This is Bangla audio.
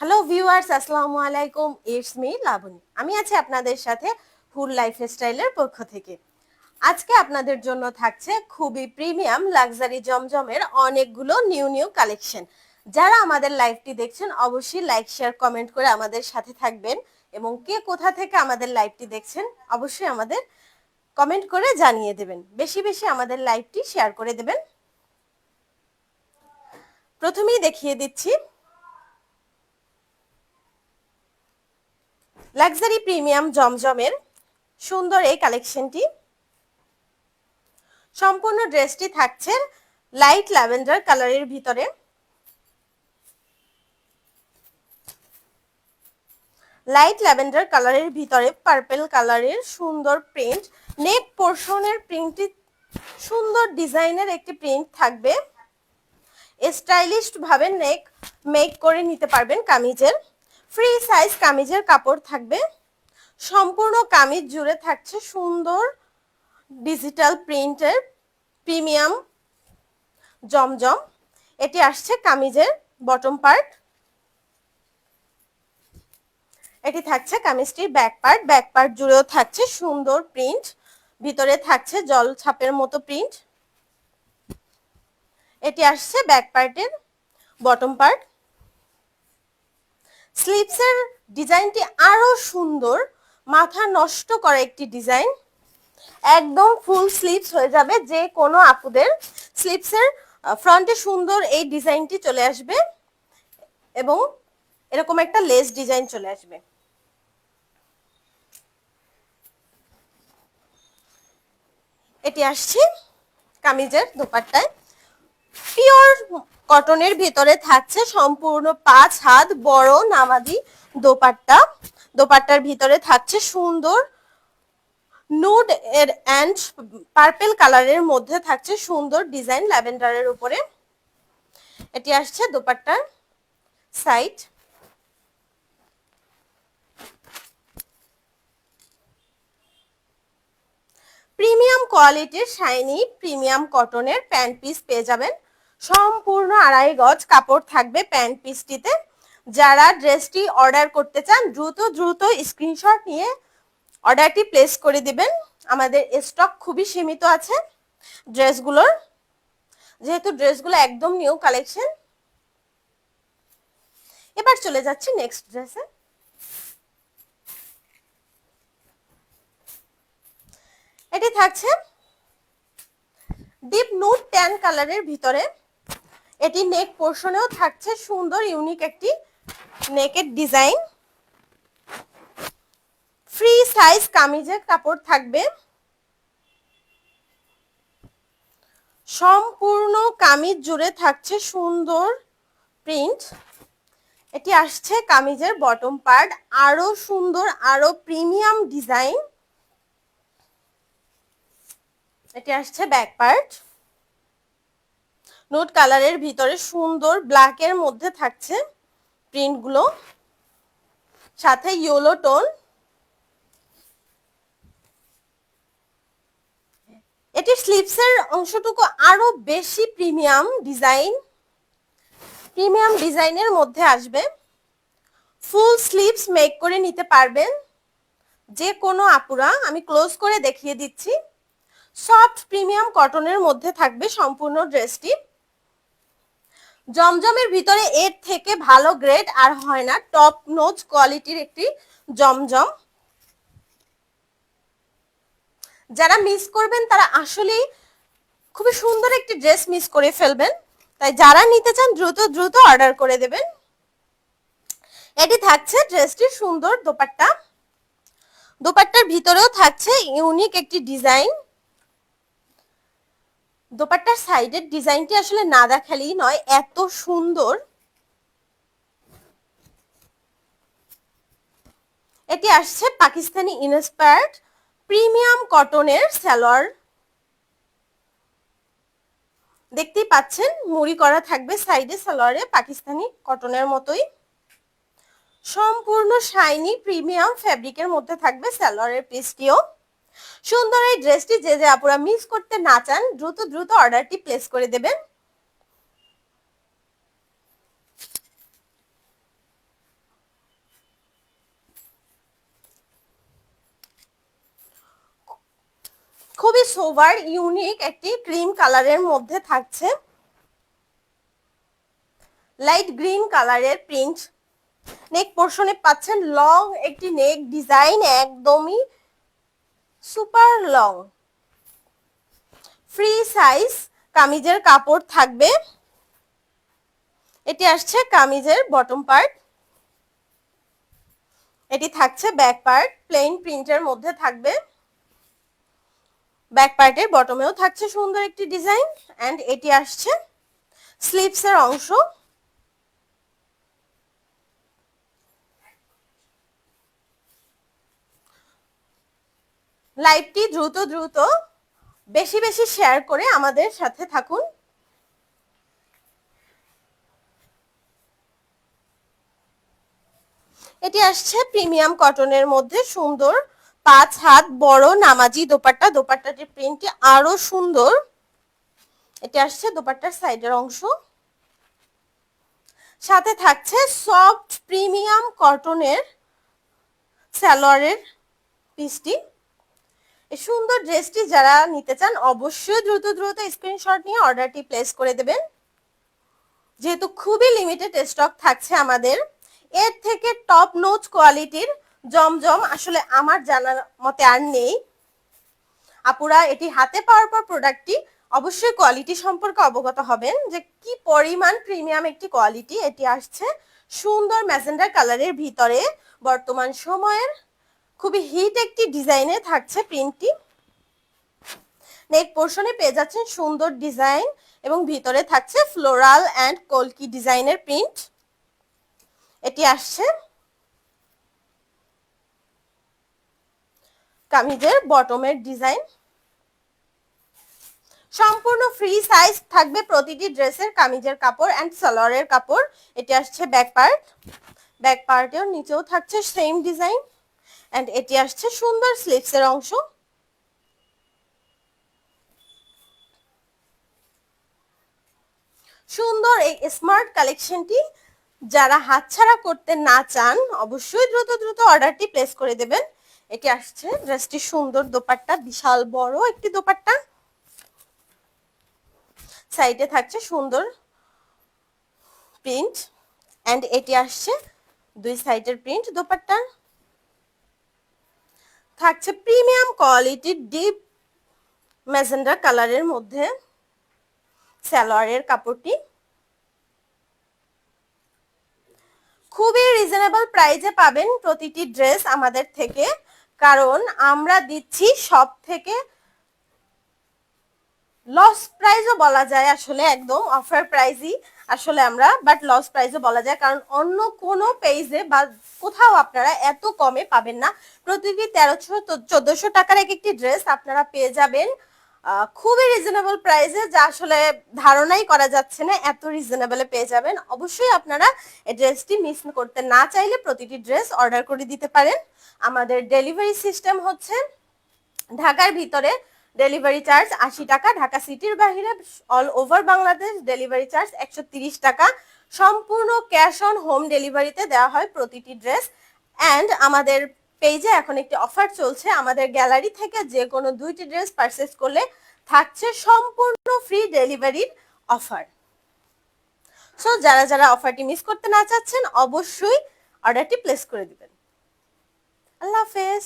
হ্যালো ভিউয়ার্স আসসালামু আলাইকুম। It's me Labony. আমি আছি আপনাদের সাথে ফুল লাইফ স্টাইলের পক্ষ থেকে। আজকে আপনাদের জন্য থাকছে খুবই প্রিমিয়াম লাক্সারি জমজমের অনেকগুলো নিউ নিউ কালেকশন যারা আমাদের লাইভটি দেখছেন, অবশ্যই লাইক শেয়ার কমেন্ট করে আমাদের সাথে থাকবেন এবং কে কোথা থেকে আমাদের লাইভটি দেখছেন, অবশ্যই আমাদের কমেন্ট করে জানিয়ে দেবেন। বেশি বেশি আমাদের লাইভটি শেয়ার করে দেবেন। প্রথমেই দেখিয়ে দিচ্ছি লাক্সারি প্রিমিয়াম জমজমের সুন্দর এই কালেকশনটি সম্পূর্ণ ড্রেসটি থাকছে লাইট ল্যাভেন্ডার কালারের ভিতরে। লাইট ল্যাভেন্ডার কালারের ভিতরে পার্পেল কালারের সুন্দর প্রিন্ট নেক পোর্শনের প্রিন্টটি সুন্দর ডিজাইনের একটি প্রিন্ট থাকবে। স্টাইলিশ ভাবে নেক মেক করে নিতে পারবেন কামিজের। ফ্রি সাইজ কামিজের কাপড় থাকবে। সম্পূর্ণ কামিজ জুড়ে থাকছে সুন্দর ডিজিটাল প্রিন্টের প্রিমিয়াম জমজম। এটি আসছে কামিজের বটম পার্ট এটি থাকছে কামিজটির ব্যাক পার্ট ব্যাক পার্ট জুড়েও থাকছে সুন্দর প্রিন্ট ভিতরে থাকছে জল ছাপের মতো প্রিন্ট এটি আসছে ব্যাক পার্টের বটম পার্ট স্লিপসের ডিজাইনটি আরও সুন্দর, মাথা নষ্ট করা একটি ডিজাইন। একদম ফুল স্লিপস হয়ে যাবে, যে কোনো আপুদের। স্লিপসের ফ্রন্টে সুন্দর এই ডিজাইনটি চলে আসবে এবং এরকম একটা লেস ডিজাইন চলে আসবে। এটি আসছে কামিজের দোপাট্টায়। পিওর কটনের ভিতরে থাকছে সম্পূর্ণ পাঁচ হাত বড় নামাজি দোপাট্টা। দোপাট্টার ভিতরে থাকছে সুন্দর নুড এর অ্যান্ড পার্পেল কালারের মধ্যে থাকছে সুন্দর ডিজাইন ল্যাভেন্ডারের উপরে। এটি আসছে দোপাট্টার সাইড। প্রিমিয়াম কোয়ালিটির শাইনি প্রিমিয়াম কটনের প্যান্ট পিস পেয়ে যাবেন। সম্পূর্ণ আড়াই গজ কাপড় থাকবে প্যান্ট পিসটিতে। যারা ড্রেসটি অর্ডার করতে চান, দ্রুত দ্রুত স্ক্রিনশট নিয়ে অর্ডারটি প্লেস করে দিবেন। আমাদের স্টক খুবই সীমিত আছে ড্রেসগুলোর। যেহেতু ড্রেসগুলো একদম নিউ কালেকশন। এবার চলে যাচ্ছি নেক্সট ড্রেসে। এটি থাকছে ডিপ নুট ট্যান কালারের ভিতরে। এটি নেক পোর্শনেও থাকছে, সুন্দর ইউনিক একটি নেকের ডিজাইন ফ্রি সাইজ কামিজের কাপড় থাকবে। সম্পূর্ণ কামিজ জুড়ে থাকছে সুন্দর প্রিন্ট এটি আসছে কামিজের বটম পার্ট আরও সুন্দর, আরও প্রিমিয়াম ডিজাইন এটি আসছে ব্যাক পার্ট নোট কালারের ভিতরে সুন্দর ব্ল্যাকের মধ্যে থাকছে প্রিন্টগুলো সাথে ইয়েলো টোন এটি স্লিপসের অংশটুকু আরও বেশি প্রিমিয়াম ডিজাইন প্রিমিয়াম ডিজাইনের মধ্যে আসবে। ফুল স্লিপস মেক করে নিতে পারবেন। যে কোনো আপুরা, আমি ক্লোজ করে দেখিয়ে দিচ্ছি। সফট প্রিমিয়াম কটনের মধ্যে থাকবে সম্পূর্ণ ড্রেসটি জমজমের ভিতরে এর থেকে ভালো গ্রেড আর হয় না টপ নোজ কোয়ালিটির একটি জমজম। যারা মিস করবেন, তারা আসলেই খুবই সুন্দর একটি ড্রেস মিস করে ফেলবেন। তাই যারা নিতে চান, দ্রুত দ্রুত অর্ডার করে দেবেন। এটি থাকছে ড্রেসটির সুন্দর দোপাট্টা। দোপাট্টার ভিতরেও থাকছে ইউনিক একটি ডিজাইন দোপাট্টার সাইডের ডিজাইনটি আসলে না দেখালেই নয়, এত সুন্দর। এটি আসছে পাকিস্তানি ইনস্পায়ার্ড প্রিমিয়াম কটনের সালোয়ার। দেখতেই পাচ্ছেন, মুড়ি করা থাকবে সাইডে সালোয়ারে পাকিস্তানি কটনের মতোই। সম্পূর্ণ শাইনি প্রিমিয়াম ফ্যাব্রিকের মধ্যে থাকবে সালোয়ারের পিসটিও। সুন্দর এই ড্রেসটি যে যে আপুরা মিস করতে না চান, দ্রুত দ্রুত অর্ডারটি প্লেস করে দেবেন। খুবই সোভার ইউনিক একটি ক্রিম কালারের মধ্যে থাকছে। লাইট গ্রিন কালারের প্রিন্ট নেক পোর্শনে পাচ্ছেন লং একটি নেক ডিজাইন একদমই সুপার লং ফ্রি সাইজ কামিজের কাপড় থাকবে। এটি আসছে কামিজের বটম পার্ট এটি থাকছে ব্যাক পার্ট প্লেন প্রিন্টের মধ্যে থাকবে। ব্যাক পার্টের বটমেও থাকছে সুন্দর একটি ডিজাইন অ্যান্ড এটি আসছে স্লিপসের অংশ। লাইভটি দ্রুত দ্রুত বেশি বেশি শেয়ার করে আমাদের সাথে থাকুন। এটি আসছে প্রিমিয়াম কটনের মধ্যে সুন্দর পাঁচ হাত বড় নামাজি দোপাট্টা। দোপাট্টাটির প্রিন্টটি আরও সুন্দর। এটি আসছে দোপাট্টার সাইডের অংশ। সাথে থাকছে সফট প্রিমিয়াম কটনের সালোয়ারের পিসটি। সুন্দর ড্রেসটি যারা নিতে চান, অবশ্যই দ্রুত দ্রুত স্ক্রিনশট নিয়ে অর্ডারটি প্লেস করে দেবেন। যেহেতু খুবই লিমিটেড স্টক থাকছে আমাদের, এর থেকে টপ নোচ কোয়ালিটির জমজম আসলে আমার জানার মতে আর নেই। আপুরা, এটি হাতে পাওয়ার পর প্রোডাক্টটি অবশ্যই কোয়ালিটি সম্পর্কে অবগত হবেন যে কি পরিমাণ প্রিমিয়াম একটি কোয়ালিটি এটি আসছে সুন্দর ম্যাজেন্ডার কালারের ভিতরে বর্তমান সময়ের খুবই হিট একটি ডিজাইনে থাকছে প্রিন্টটি নেক পোর্শনে পেয়ে যাচ্ছেন সুন্দর ডিজাইন এবং ভিতরে থাকছে ফ্লোরাল অ্যান্ড কলকি ডিজাইনের প্রিন্ট এটি আসছে কামিজের বটমের ডিজাইন সম্পূর্ণ ফ্রি সাইজ থাকবে প্রতিটি ড্রেসের কামিজের কাপড় অ্যান্ড সালোয়ারের কাপড়। এটি আসছে ব্যাক পার্ট ব্যাক পার্টেও নিচেও থাকছে সেম ডিজাইন অ্যান্ড এটি আসছে সুন্দর স্লিভসের অংশ। সুন্দর এই স্মার্ট কালেকশনটি যারা হাতছাড়া করতে না চান, অবশ্যই দ্রুত দ্রুত অর্ডারটি প্লেস করে দেবেন। এটি আসছে ড্রেসটি সুন্দর দোপাট্টা, বিশাল বড় একটি দোপাট্টা। সাইডে থাকছে সুন্দর প্রিন্ট অ্যান্ড এটি আসছে দুই সাইডের প্রিন্ট দোপাট্টা। থাকছে প্রিমিয়াম কোয়ালিটির ডিপ ম্যাজেন্ডা কালারের মধ্যে স্যালোয়ারের কাপড়টি। খুবই রিজনেবল প্রাইজে পাবেন প্রতিটি ড্রেস আমাদের থেকে। কারণ আমরা দিচ্ছি সব থেকে লস প্রাইজও বলা যায় আসলে একদম অফার প্রাইজই আসলে আমরা বাট লস প্রাইজও বলা যায়, কারণ অন্য কোনো পেজে বা কোথাও আপনারা এত কমে পাবেন না। প্রতিটি তেরোশো চোদ্দশো টাকার এক একটি ড্রেস আপনারা পেয়ে যাবেন খুবই রিজনেবল প্রাইসে যা আসলে ধারণাই করা যাচ্ছে না, এত রিজনেবলে পেয়ে যাবেন। অবশ্যই আপনারা এই ড্রেসটি মিস করতে না চাইলে প্রতিটি ড্রেস অর্ডার করে দিতে পারেন। আমাদের ডেলিভারি সিস্টেম হচ্ছে ঢাকার ভিতরে ডেলিভারি চার্জ আশি টাকা। ঢাকা সিটির বাহিরে all over Bangladesh delivery charge একশো টাকা। সম্পূর্ণ ক্যাশ অন হোম ডেলিভারিতে দেওয়া হয় প্রতিটি ড্রেস অ্যান্ড আমাদের পেজে এখন একটি অফার চলছে। আমাদের গ্যালারি থেকে যে কোনো দুইটি ড্রেস পারচেস করলে থাকছে সম্পূর্ণ ফ্রি ডেলিভারির অফার সো যারা যারা অফারটি মিস করতে না চাচ্ছেন, অবশ্যই অর্ডারটি প্লেস করে দিবেন। আল্লাহ হাফেজ।